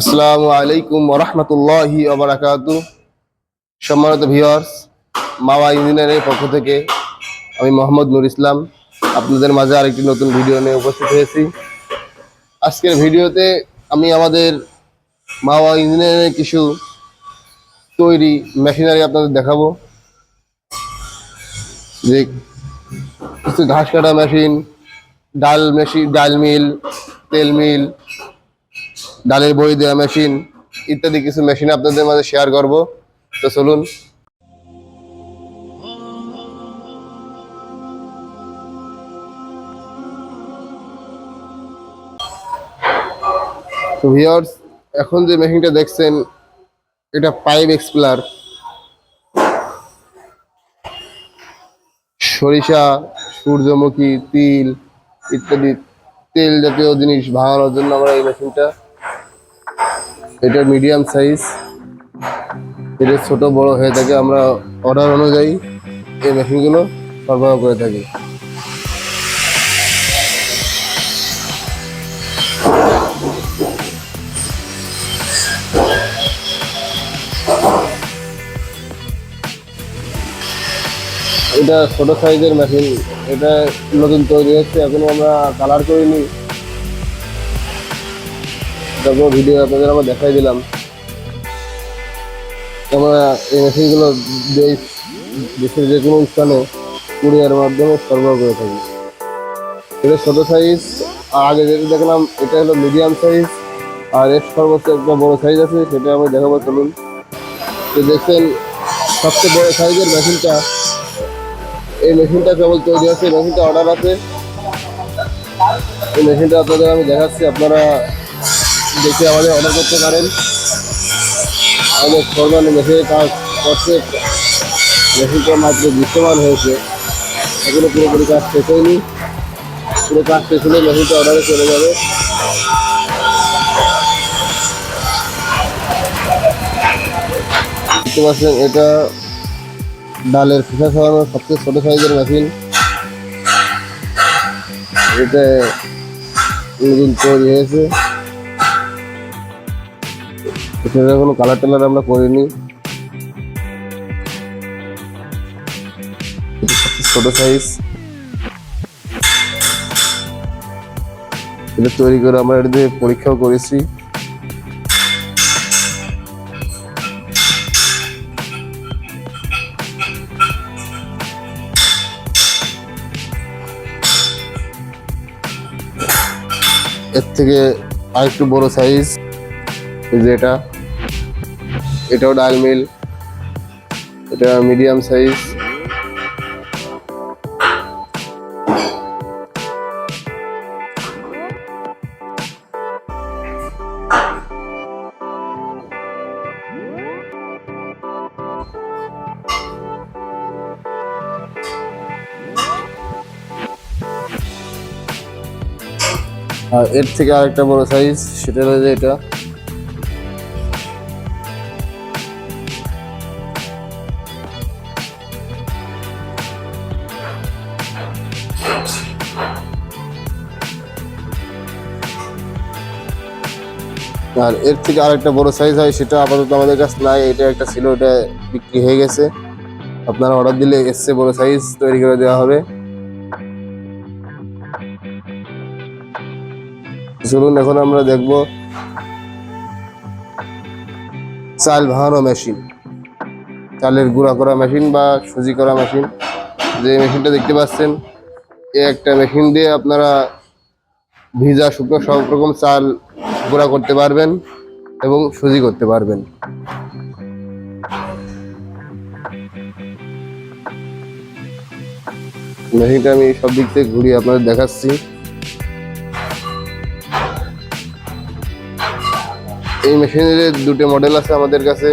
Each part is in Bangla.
আসসালামু আলাইকুম রহমতুল্লাহি আবরাকাতু সম্মানিত ভিউয়ার্স মাওয়া ইঞ্জিনিয়ারের পক্ষ থেকে আমি মোহাম্মদ নুর ইসলাম আপনাদের মাঝে আরেকটি নতুন ভিডিও নিয়ে উপস্থিত হয়েছি। আজকের ভিডিওতে আমি আমাদের মাওয়া ইঞ্জিনিয়ারের কিছু তৈরি মেশিনারি আপনাদের দেখাবো। যে কিছু ঘাস কাটা মেশিন ডাল মেশিন ডাল মিল, তেল মিল ডালের বড়ি দেওয়া মেশিন ইত্যাদি কিছু মেশিন আপনাদের মাঝে শেয়ার করব। তো চলুন। তো ভিউয়ার্স এখন যে মেশিনটা দেখছেন, এটা পাইপ এক্সপ্লার। সরিষা, সূর্যমুখী, তিল ইত্যাদি তেল জাতীয় জিনিস ভাঙানোর জন্য আমরা এই মেশিনটা এটা মিডিয়াম সাইজ এটা ছোট, বড় হয়ে থাকে। আমরা অর্ডার অনুযায়ী এই মেশিনগুলো সরবরাহ করে থাকি। এটা ছোট সাইজের মেশিন এটা নতুন তৈরি হচ্ছে। এখনও আমরা কালার করিনি। তারপর ভিডিও আপনাদের আমরা দেখাই দিলাম। আমরা এই মেশিনগুলো দেশ দেশের যে কোনো স্থানে কুরিয়ার মাধ্যমে সরবরাহ করে থাকি। এটা ছোট সাইজ আগে যেটা দেখলাম, এটা হলো মিডিয়াম সাইজ আর এর সর্বোচ্চ একটা বড় সাইজ আছে, সেটা আমি দেখাবো, চলুন। তো দেখছেন, সবচেয়ে বড় সাইজের মেশিনটা, এই মেশিনটা কেবল তৈরি আছে মেশিনটা অর্ডার আছে। এই মেশিনটা আপনাদের আমি দেখাচ্ছি, আপনারা দেখে আমাদের অর্ডার করতে পারেন। আমাদের সরকার মেশিনের কাজ করছে মেশিনটা মাত্র দৃশ্যমান হয়েছে। এখনও পুরোপুরি কাজ শেষ হয়নি। পুরো কাজ শেষ হলে মেশিনটা অর্ডারে চলে যাবে। পাচ্ছেন, এটা ডালের খোসা ছাড়ানোর সবচেয়ে ছোট সাইজের মেশিন এটা নতুন তৈরি হয়েছে। এটার কোনো কালার টালার আমরা করিনি। ছোট সাইজ এটা তৈরি করে আমরা এটা দিয়ে পরীক্ষাও করেছি। এর থেকে আরেকটু বড় সাইজ এই এটাও ডাল মিল, এটা মিডিয়াম সাইজ। আর এর থেকে আরেকটা বড় সাইজ সেটা হলো যে এটা। আর এর থেকে আরেকটা বড় সাইজ হয়, সেটা আপাতত আমাদের কাছে নাই, এটা একটা ছিল এটা বিক্রি হয়ে গেছে। আপনারা অর্ডার দিলে এসছে বড় সাইজ তৈরি করে দেওয়া হবে। চলুন এখন আমরা দেখব চাল ভাঙানো মেশিন চালের গুঁড়া করা মেশিন বা সুজি করা মেশিন যে মেশিনটা দেখতে পাচ্ছেন, এ একটা মেশিন দিয়ে আপনারা ভিজা শুকনো সব রকম চাল গুঁড়া করতে পারবেন এবং সুজি করতে পারবেন। মেশিনটা আমি সব দিক থেকে ঘুরিয়ে আপনাদের দেখাচ্ছি। এই মেশিনের দুটো মডেল আছে আমাদের কাছে।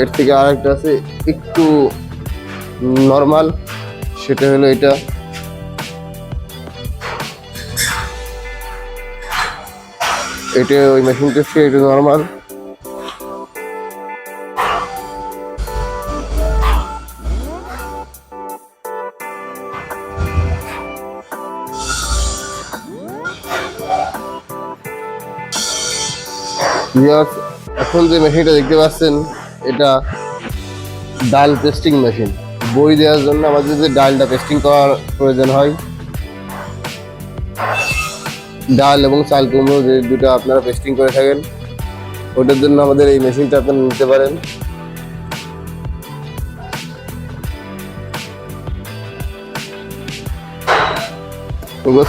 এর থেকে আরেকটা আছে একটু নর্মাল, সেটা হলো এটা। এটা ওই মেশিন টেস্ট এটা নর্মাল এখন যে মেশিনটা দেখতে পাচ্ছেন, এটা ডাল পেস্টিং মেশিন বই দেওয়ার জন্য আমাদের যে ডালটা পেস্টিং করার প্রয়োজন হয় ডাল এবং চাল কুমড়ো যে দুটো আপনারা পেস্টিং করে থাকেন, ওটার জন্য আমাদের এই মেশিনটা আপনারা নিতে পারেন।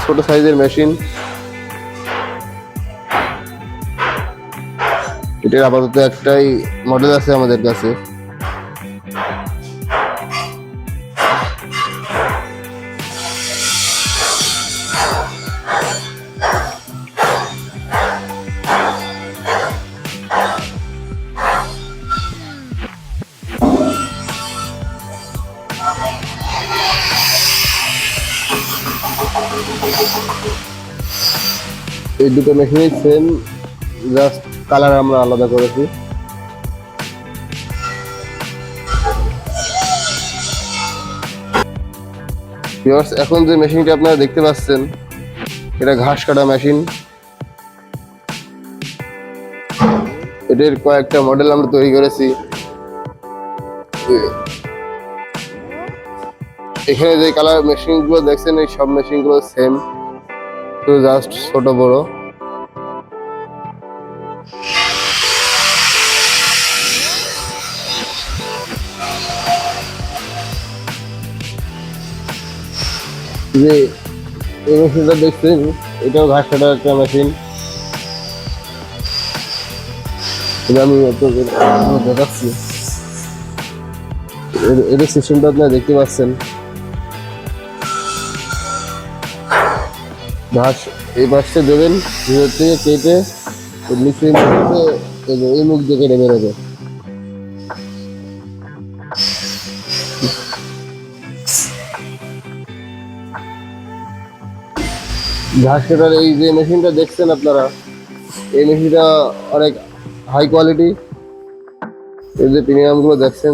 ছোট সাইজের মেশিন এটার আপাতত একটাই মডেল আছে আমাদের কাছে। এই দুটো মেশিনই সেম জাস্ট কালার আমরা আলাদা করেছি। এখন যে মেশিনটা আপনারা দেখতে পাচ্ছেন, এটা ঘাস কাটা মেশিন এটার কয়েকটা মডেল আমরা তৈরি করেছি। এখানে যে কালার মেশিনগুলো দেখছেন, এই সব মেশিনগুলো সেম শুধু জাস্ট ছোট বড়। যে এই মেশিনটা দেখছেন, এটাও ঘাস কাটার একটা মেশিন আমি দেখাচ্ছি। এর সিস্টেমটা আপনারা দেখতে পাচ্ছেন। ঘাস এই পাশে দেবেন ভিতর থেকে কেটে এই মুখ দিয়ে কেটে বেরোবে। ঘাস কাটার এই যে মেশিনটা দেখছেন আপনারা? এই মেশিনটা অনেক হাই কোয়ালিটি এই যে প্রিমিয়ামগুলো দেখছেন।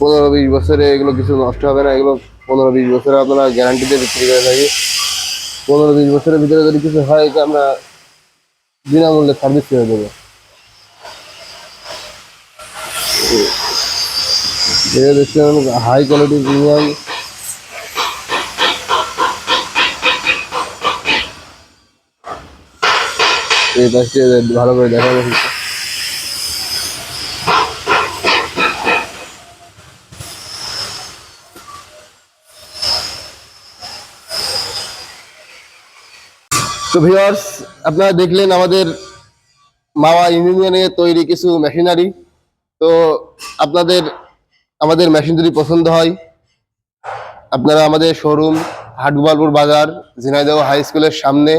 পনেরো বিশ বছরে এগুলো কিছু নষ্ট হবে না, এগুলো পনেরো বিশ বছরে আপনারা গ্যারান্টিতে বিক্রি করে থাকি। পনেরো বিশ বছরের ভিতরে যদি কিছু হয়, এটা আমরা বিনামূল্যে সার্ভিস করে দেবো। দেখছেন হাই কোয়ালিটি প্রিমিয়াম এই পাশে ভালো করে দেখা যাচ্ছে তো ভিউয়ার্স আপনারা দেখলেন আমাদের মাওয়া এর তৈরি কিছু মেশিনারি তো আপনাদের, আমাদের মেশিন যদি পছন্দ হয়। আপনারা আমাদের শোরুম হাটগোপালপুর বাজার, ঝিনাইদহ হাই স্কুলের সামনে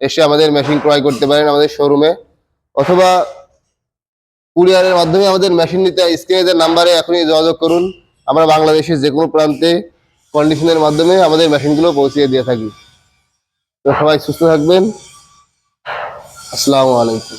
এসে আমাদের মেশিন ক্রয় করতে পারেন আমাদের শোরুমে অথবা কুরিয়ারের মাধ্যমে আমাদের মেশিন নিতে স্ক্রিনে নাম্বারে এখনই যোগাযোগ করুন। আমরা বাংলাদেশের যে কোনো প্রান্তে কন্ডিশনের মাধ্যমে আমাদের মেশিনগুলো পৌঁছিয়ে দিয়ে থাকি। সবাই সুস্থ থাকবেন। আসসালামু আলাইকুম।